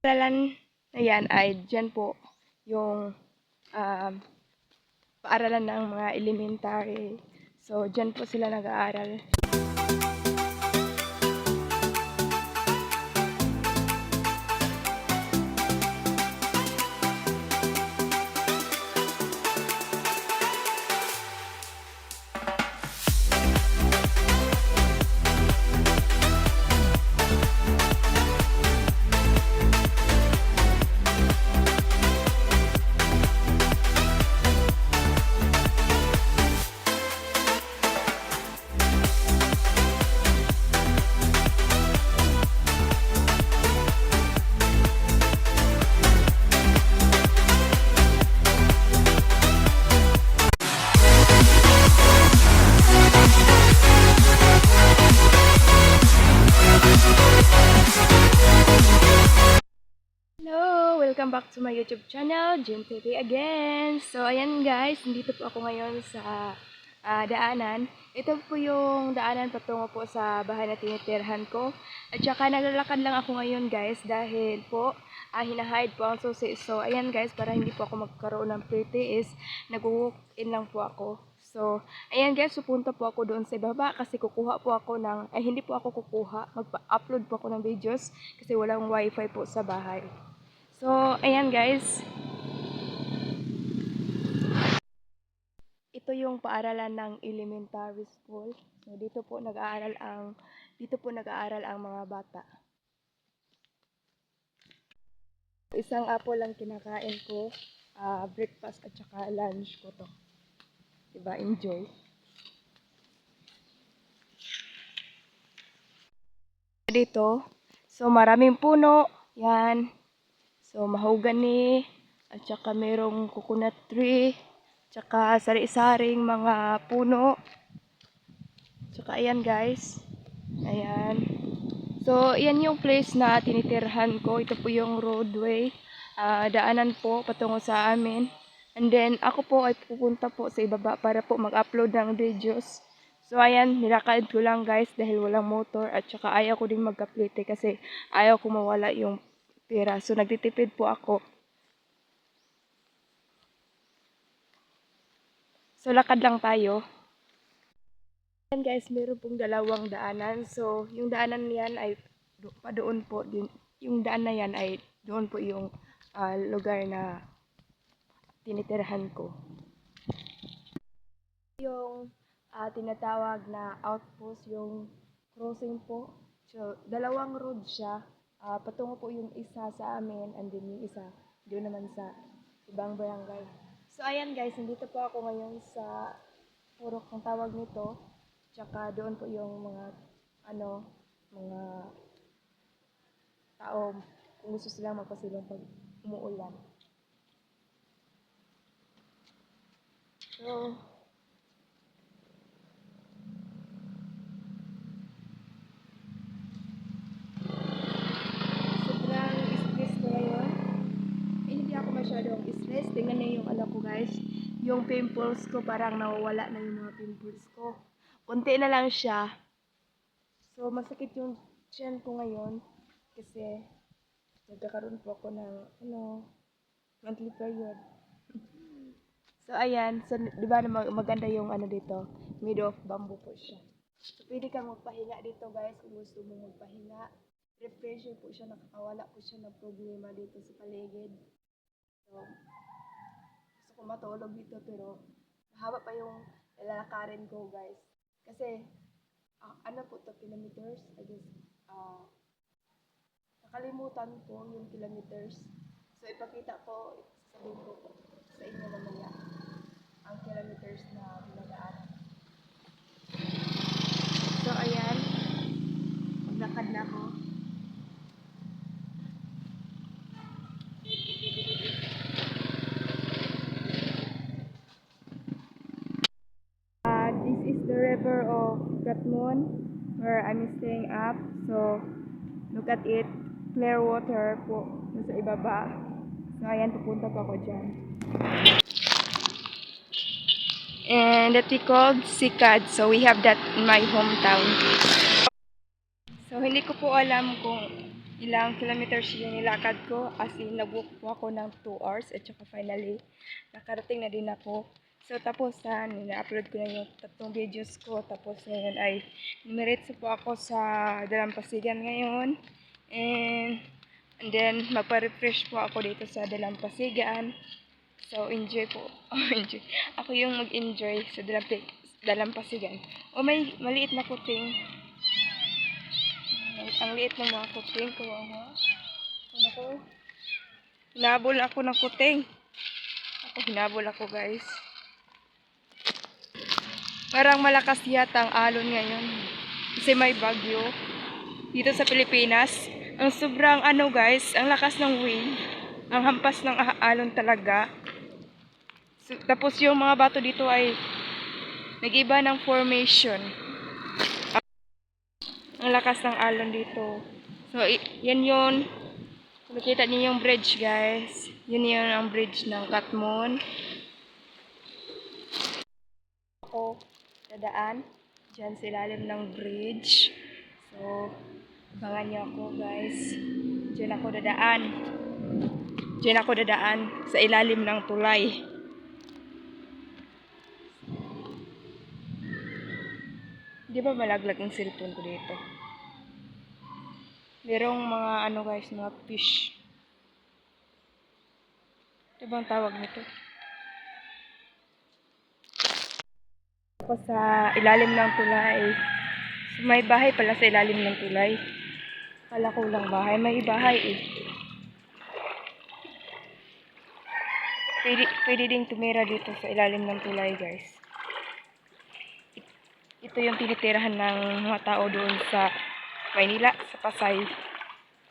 Paaralan na yan ay dyan po yung um, paaralan ng mga elementary. So, dyan po sila nag-aaral. My YouTube channel, Jim TV again. So, ayan guys, nandito po ako ngayon sa ah, daanan. Ito po yung daanan patungo po sa bahay na tinitirhan ko. At saka naglalakad lang ako ngayon guys dahil po ah, hinahide po ang susi. So, ayan guys, para hindi po ako magkaroon ng pretty is nag-walk in lang po ako. So, ayan guys, pupunta po ako doon sa ibaba kasi kukuha po ako ng, ay hindi po ako kukuha, magpa-upload po ako ng videos kasi walang wifi po sa bahay. So, ayan guys. Ito yung paaralan ng elementary school. So, dito po nag-aaral ang dito po nag-aaral ang mga bata. Isang apple lang kinakain ko, ah, breakfast at saka lunch ko to. Diba? Enjoy. Dito, so maraming puno. Yan. So, mahogany, at saka merong coconut tree, tsaka sari-saring mga puno. Tsaka ayan guys. Ayan. So, yan yung place na tinitirhan ko. Ito po yung roadway. Ah, daanan po patungo sa amin. And then, ako po ay pupunta po sa ibaba para po mag-upload ng videos. So, ayan, nilakad ko lang guys dahil walang motor at saka ayaw ko din magkaplite kasi ayaw ko mawala yung pera. So, nagtitipid po ako. So, lakad lang tayo. Ayan guys, meron pong dalawang daanan. So, yung daanan niyan ay do, pa doon po. Din, yung daan na yan ay doon po yung ah, lugar na tinitirhan ko. Yung ah, tinatawag na outpost, yung crossing po. So, dalawang road siya. Ah, patungo po yung isa sa amin and then yung isa doon naman sa ibang barangay. So, ayan guys, nandito po ako ngayon sa purok ng tawag nito. Tsaka doon po yung mga, ano, mga tao kung gusto silang magpasilong pag umuulan. So, sobrang stress ko ngayon. Eh, hindi ako masyadong stress. Tingnan niyo yung ano ko guys. Yung pimples ko parang nawawala na yung mga pimples ko. Kunti na lang siya. So, masakit yung chin ko ngayon. Kasi, nagkakaroon po ako ng, ano, monthly period. So, ayan. So, di ba maganda yung ano dito? Made of bamboo po siya. So, pwede kang magpahinga dito, guys, kung gusto mo magpahinga. Refresher po siya, nakakawala po siya ng problema dito sa paligid. So, matulog dito, pero mahaba pa yung lalakarin ko, guys. Kasi, ah, ano po to kilometers? I guess, ah, nakalimutan ko yung kilometers. So, ipakita ko, sabihin ko sa inyo mamaya ang kilometers na binadaanan. So, ayan. Maglakad na ako. Uh, this is the river Katmon where I'm staying up. So, look at it. Clear water po sa ibaba. So, ayan, pupunta pa ako dyan. And that we called Sikad. So, we have that in my hometown. So, hindi ko po alam kung ilang kilometers yung nilakad ko. As in, nag-book po ako ng 2 hours. At saka finally, nakarating na din ako. So, tapos na, nina-upload ko na yung tatlong videos ko. Tapos ngayon ay, numeritso po ako sa Dalampasigan ngayon. And, and then, magpa-refresh po ako dito sa Dalampasigan. So, enjoy po. enjoy. Ako yung mag-enjoy sa Dalampasigan. O, may maliit na kuting. Ang, ang liit ng mga kuting ko. Ano? Ano ko? Ako ng kuting. Ako, hinabol ako, guys. Parang malakas yata ang alon ngayon. Kasi may bagyo. Dito sa Pilipinas. Ang sobrang ano guys, ang lakas ng wind. Ang hampas ng alon talaga. So, tapos yung mga bato dito ay nag-iba ng formation. Ang lakas ng alon dito. So, yan yun. Nakita niyo yung bridge guys. Yun yun ang bridge ng Katmon. Ako, dadaan. Diyan sa ilalim ng bridge. So, abangan niyo ako guys. Diyan ako dadaan. Diyan ako dadaan sa ilalim ng tulay. Di ba malaglag ang cellphone ko dito? Merong mga ano guys, mga fish. Ito bang tawag nito? Ako sa ilalim ng tulay. So, may bahay pala sa ilalim ng tulay. Kala ko lang bahay. May bahay eh. Pwede, pwede ding tumira dito sa ilalim ng tulay guys. It- Ito yung tinitirahan ng mga tao doon sa Maynila, sa Pasay.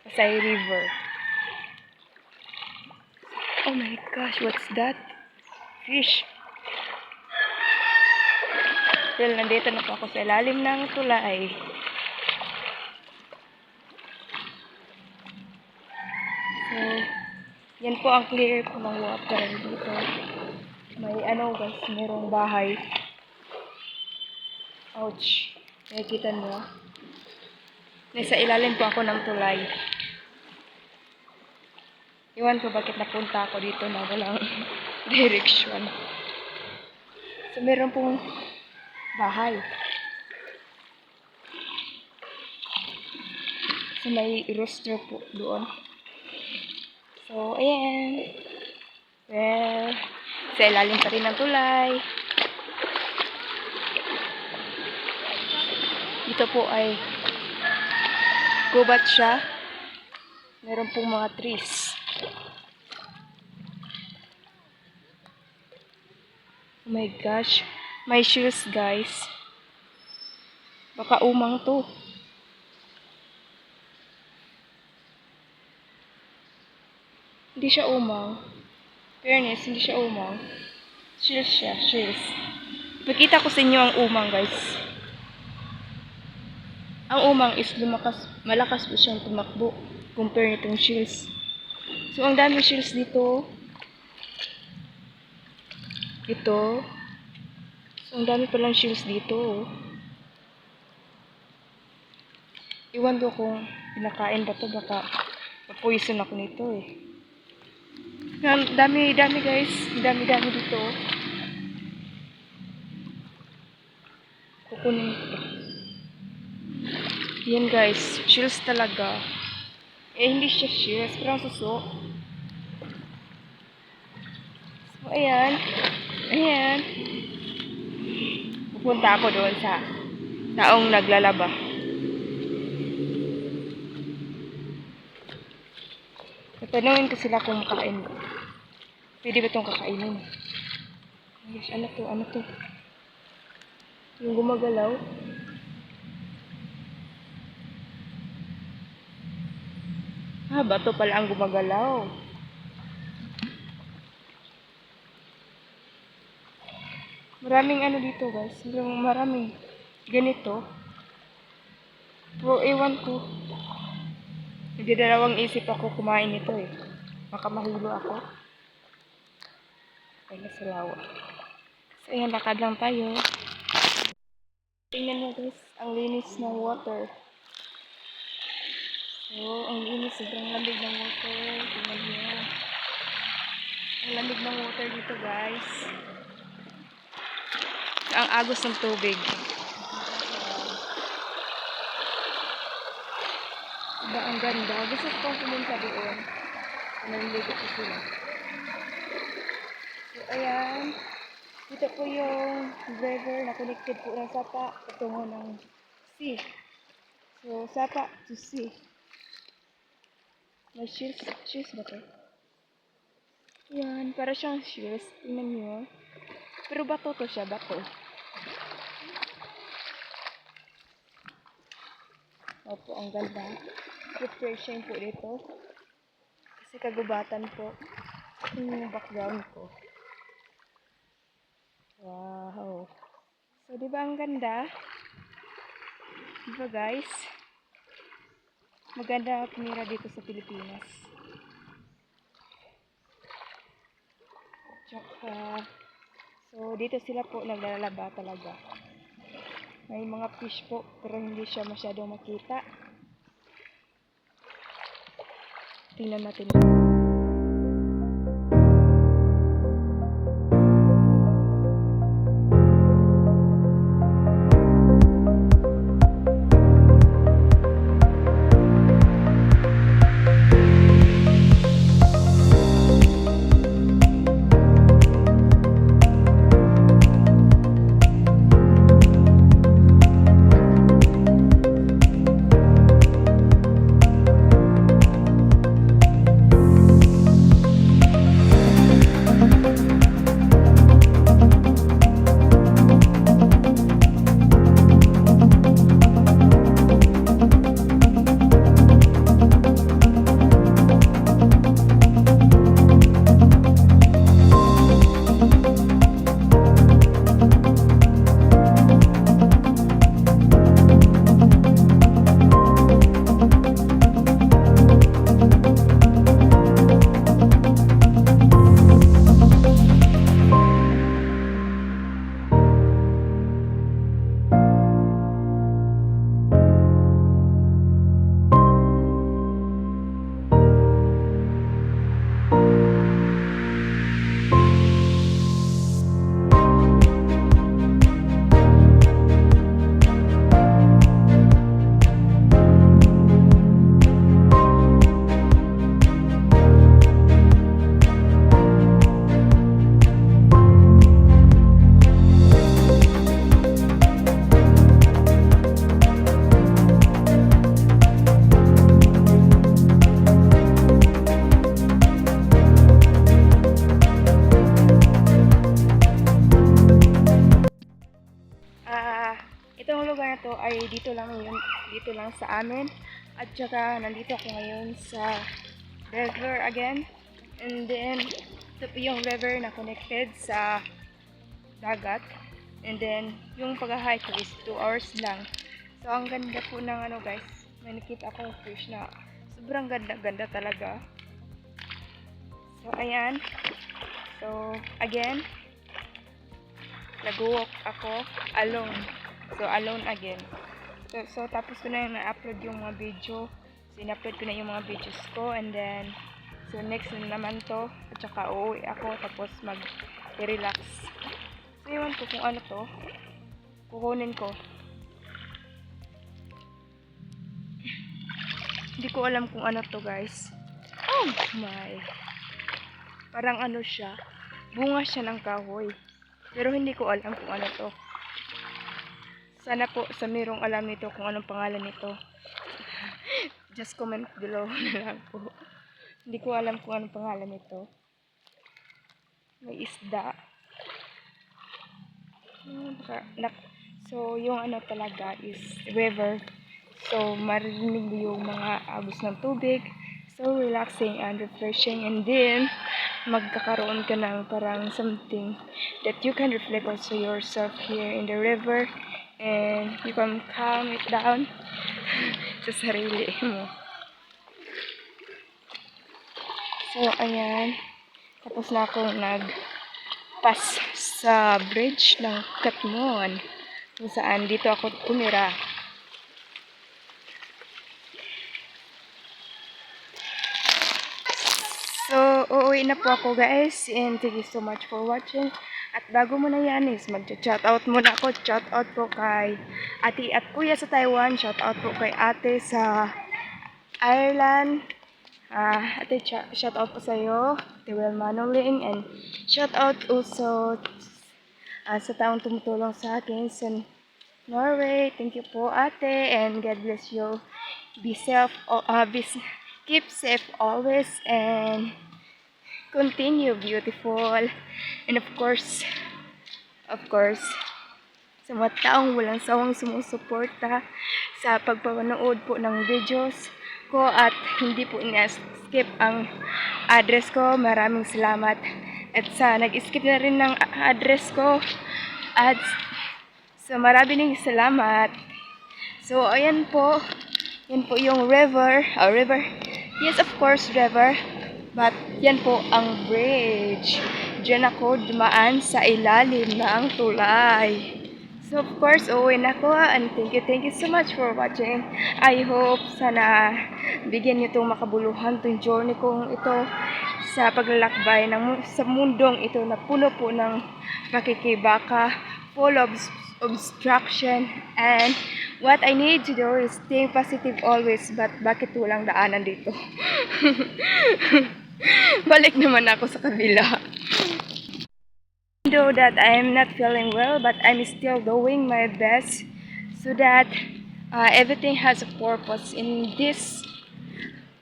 Pasay River. Oh my gosh, what's that? Fish. Well, nandito na po ako sa ilalim ng tulay. So, yan po ang clear po ng water dito. May ano guys, merong bahay. Ouch. Nakikita niyo? Nasa ilalim po ako ng tulay. Iwan ko bakit napunta ako dito na walang direction. So, meron pong bahay. So, may rooster po doon. So, ayan. Well, sa ilalim pa rin ng tulay. Dito po ay gubat siya. Meron pong mga trees. Oh my gosh. May shoes, guys. Baka umang to. Hindi siya umang. Fairness, hindi siya umang. Shoes siya, shoes. Ipakita ko sa inyo ang umang, guys. Ang umang is lumakas, malakas po siyang tumakbo compare nitong shields. So, ang dami shields dito. Ito. Ang dami palang shields dito. oh. Iwan ko kung pinakain ba to baka mapoison ako nito eh. Ang dami, dami guys. Dami, dami dito. oh. Kukunin ko. Yan guys, shields talaga. Eh, hindi siya shields, pero ang suso. So, ayan. Ayan. Pupunta ako doon sa taong naglalaba. Tatanungin ko sila kung makain. Pwede ba itong kakainin? Ay, gosh, ano to? Ano to? Yung gumagalaw. Ah, bato pala ang gumagalaw. Maraming ano dito guys. Yung maraming ganito. Pero ewan ko. Nagdadalawang isip ako kumain nito eh. Baka mahilo ako. Ay, nasalawa. So, ayan, lakad lang tayo. Tingnan mo guys, ang linis ng water. So, ang linis, sobrang lamig ng water. Tingnan niyo. Ang lamig ng water dito, guys. Ang agos ng tubig. Diba, ang ganda. Gusto ko pumunta doon. Nanligo ko sila. So, ayan. Dito po yung river na connected po ng Sapa patungo ng sea. So, Sapa to sea. May shoes, shoes ba to? Yan, para siyang shoes. Tingnan nyo. Pero bato to siya, bato. Opo, ang ganda. Refreshing po dito. Kasi kagubatan po. Yung background ko. Wow. So, di ba ang ganda? Di ba guys? Maganda tumira dito sa Pilipinas. Tsaka, so dito sila po naglalaba talaga. May mga fish po, pero hindi siya masyadong makita. Tingnan natin. Dito lang yun, dito lang sa amin. At saka nandito ako ngayon sa river again. And then ito po yung river na connected sa dagat. And then yung pag-hike is 2 hours lang. So ang ganda po ng ano guys, may nakita akong fish na sobrang ganda ganda talaga. So ayan. So again, nag-walk ako alone. So, alone again. So, tapos ko na yung na-upload yung mga video. So, in-upload ko na yung mga videos ko. And then, so next na naman to. At saka uuwi ako. Tapos mag-relax. So, iwan ko kung ano to. Kukunin ko. Hindi ko alam kung ano to guys. Oh my. Parang ano siya. Bunga siya ng kahoy. Pero hindi ko alam kung ano to. Sana po sa mayroong alam nito kung anong pangalan nito. Just comment below na lang po. Hindi ko alam kung anong pangalan nito. May isda. Hmm, So, yung ano talaga is river. So, marinig yung mga agos ng tubig. So, relaxing and refreshing. And then, magkakaroon ka ng parang something that you can reflect also yourself here in the river and you can calm it down sa sarili mo. So, ayan. Tapos na ako nag-pass sa bridge ng Katmon. Kung saan dito ako tumira. So, uuwi na po ako guys. And thank you so much for watching. At bago mo na yan is mag-shout out muna ako. Shout out po kay ate at kuya sa Taiwan. Shout out po kay ate sa Ireland. Ah, ate, cha- shout out po sa iyo. Ate Wilma Noling. And shout out also ah, sa taong tumutulong sa akin sa Norway. Thank you po ate. And God bless you. Be safe. Uh, be, keep safe always. And continue beautiful. And of course, of course, sa mga taong walang sawang sumusuporta sa pagpapanood po ng videos ko at hindi po ina-skip ang address ko. Maraming salamat. At sa nag-skip na rin ng address ko. At sa marami ning salamat. So, ayan po. Yan po yung river. Ah, river. Yes, of course, river. But, yan po ang bridge. Diyan ako dumaan sa ilalim ng tulay. So, of course, uuwi na ako. And thank you, thank you so much for watching. I hope sana bigyan niyo itong makabuluhan itong journey kong ito sa paglalakbay ng, sa mundong ito na puno po ng pakikibaka, full of obstruction, and what I need to do is stay positive always, but bakit walang daanan dito? Balik naman ako sa kabila. Though that I am not feeling well, but I'm still doing my best so that uh, everything has a purpose in this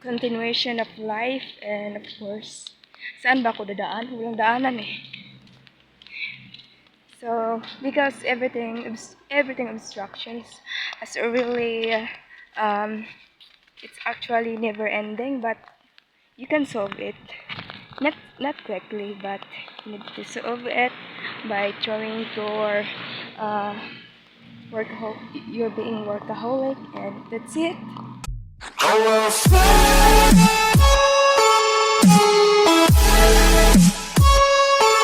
continuation of life and of course, saan ba ako dadaan? Walang daanan eh. So, because everything, everything obstructions is really, um, it's actually never ending, but you can solve it. Not not quickly, but you need to solve it by trying your uh. You're being workaholic, and that's it.